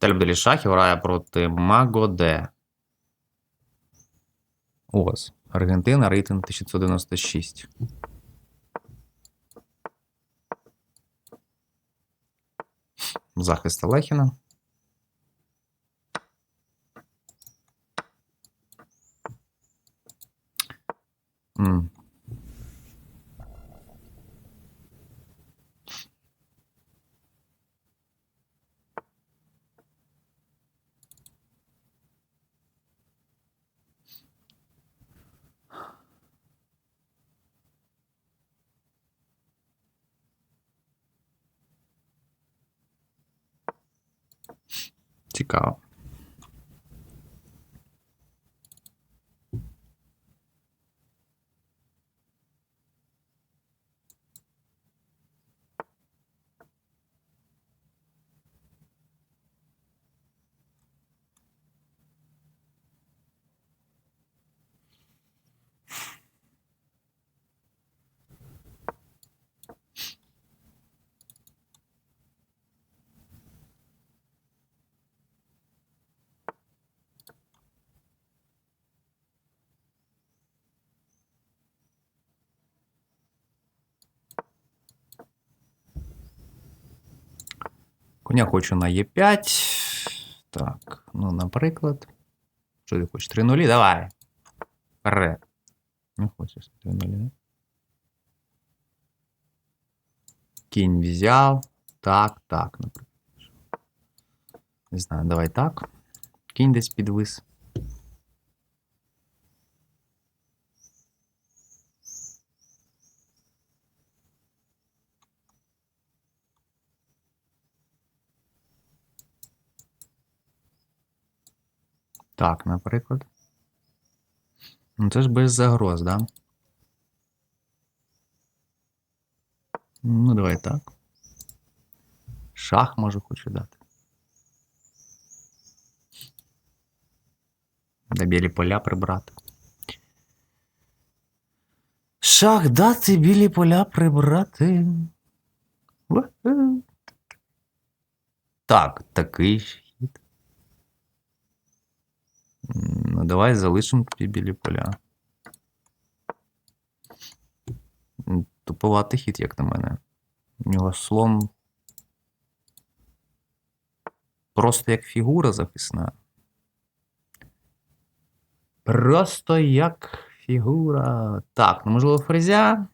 Тельбделі шахів грає проти Магоде. Ось. Аргентина, рейтинг 1996. Захист Олехіна. М. Цікаво. Коня хочу на Е5. Так, ну, наприклад. Що ти хочеш? 3 нулі? Давай. Ре. Не хочеш 3 нулі? Кінь взяв. Так, так, наприклад. Не знаю, давай так. Кінь десь підвис. Так, наприклад. Ну, це ж без загроз, да? Ну, давай так. Шах можу хочу дати. Де білі поля прибрати. Шах дати білі поля прибрати. Так, такий Ну, давай залишимо тобі білі поля. Туповатий хід, як на мене. У нього слон. Просто як фігура захисна. Просто як фігура. Так, ну можливо, фрезя.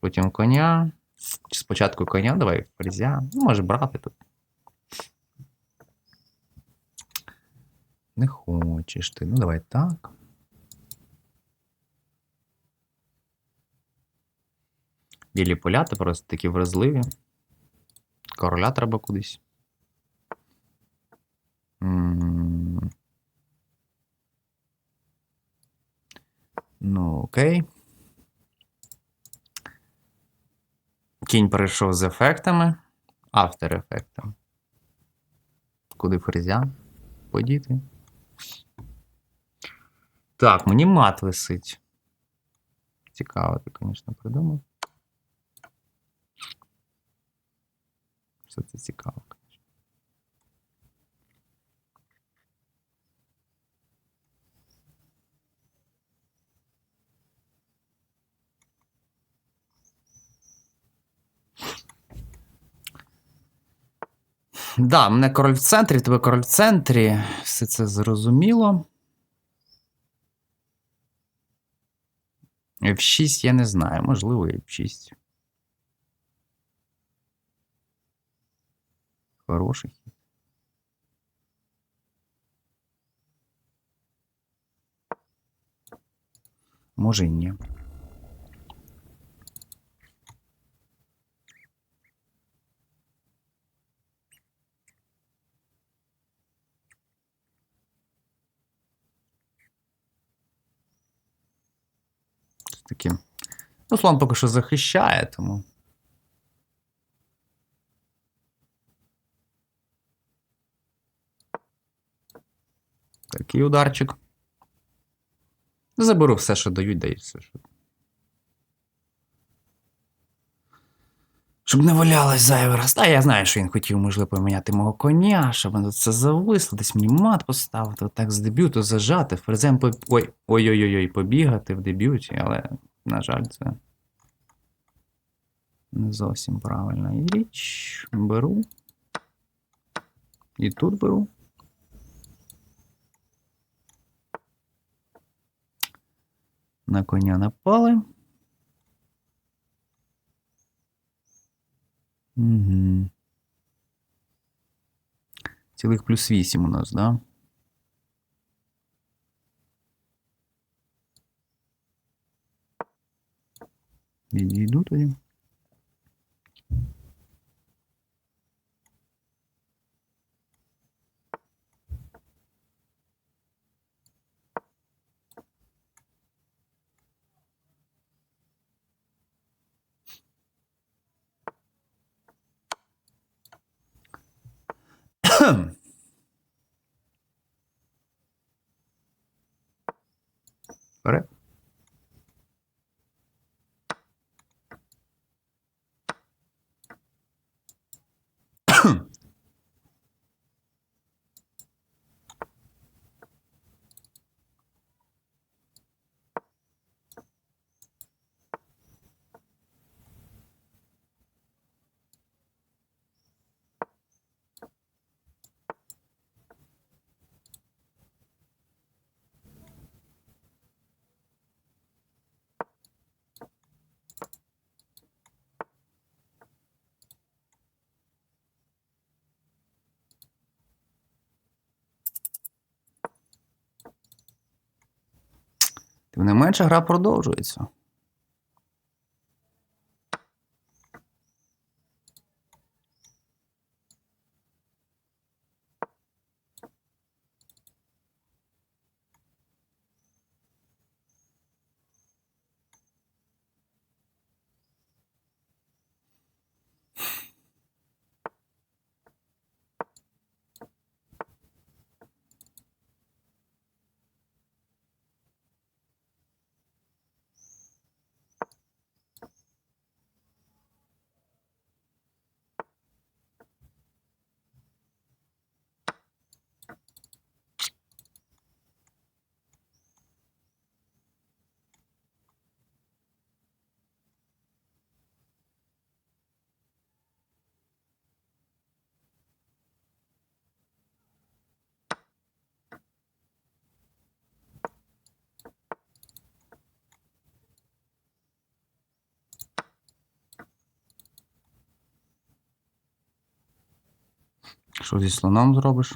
Потім коня. Спочатку коня, давай фрезя. Ну, може брати тут. Не хочеш ти. Ну, давай так. Білі поля, ти просто такі вразливі. Короля треба кудись. М. Ну, окей. Кінь перейшов з ефектами. Автор ефектом. Куди фрезя? Подіти. Так, мені мат висить. Цікаво, ти, звісно, придумав. Все це цікаво, звісно. Да, мене король в центрі, тебе король в центрі. Все це зрозуміло. F6 я не знаю, можливо, F6. Хороший хід. Може і ні. Це такі. Ну, слон поки що захищає, тому. Такий ударчик. Заберу все, що дають, дають все, що. Щоб не валялась зайвий раз. Та я знаю, що він хотів, можливо, поміняти мого коня, щоб воно це зависло, десь мені мат поставити, отак з дебюту зажати, ферзем по... Ой, ой-ой-ой, побігати в дебюті, але, на жаль, це не зовсім правильна річ. Беру. І тут беру. На коня напали. Угу. Цілих плюс 8 у нас, да? Відійду тоді. them. Тим не менше, гра продовжується. Що зі слоном зробиш?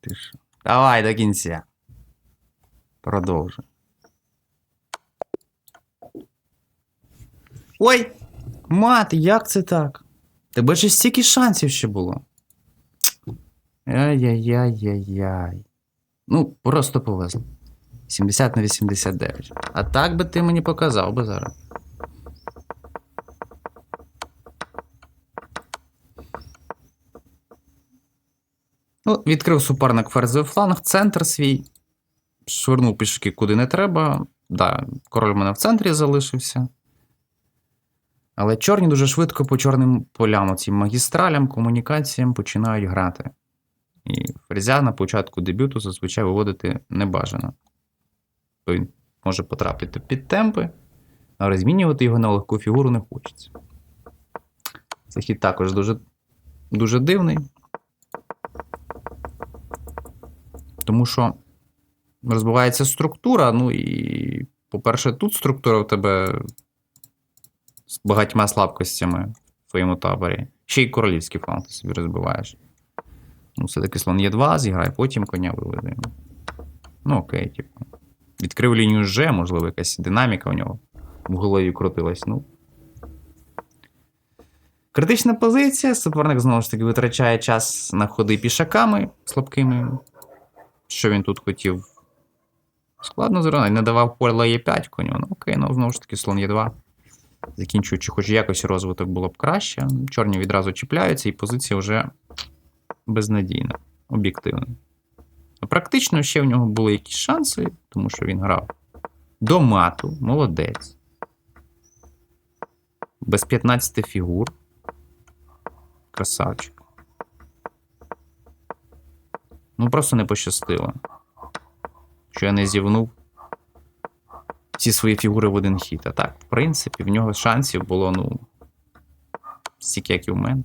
Ти? Давай до кінця. Продовжуй. Ой! Мати, як це так? Тебе ж стільки шансів ще було. Ай-яй-яй-яй-яй. Ну, просто повезло. 70 на 89. А так би ти мені показав би зараз. Ну, відкрив суперник ферзовий фланг, центр свій. Швирнув пішки куди не треба. Да, король в мене в центрі залишився. Але чорні дуже швидко по чорним полям, цим магістралям, комунікаціям починають грати. І ферзя на початку дебюту зазвичай виводити не бажано. Бо він може потрапити під темпи, а розмінювати його на легку фігуру не хочеться. Захід також дуже, дуже дивний. Тому що розбивається структура, ну і, по-перше, тут структура в тебе з багатьма слабкостями в твоєму таборі. Ще й королівський фланг ти собі розбиваєш. Ну, все-таки слон є 2, зіграй, потім коня виведе. Ну, окей, типу. Відкрив лінію Ж, можливо, якась динаміка у нього в голові крутилась. Ну. Критична позиція. Суперник знову ж таки витрачає час на ходи пішаками слабкими. Що він тут хотів? Складно зробити. Не давав поле Е5 коню. Ну окей, ну знову ж таки слон Е2. Закінчуючи, хоч якось розвиток було б краще. Чорні відразу чіпляються, і позиція вже безнадійна, об'єктивно. Практично ще в нього були якісь шанси, тому що він грав до мату, молодець. Без 15 фігур. Красавчик. Ну, просто не пощастило. Що я не зівнув всі свої фігури в один хід. А так, в принципі, в нього шансів було, ну, стільки, як і в мене.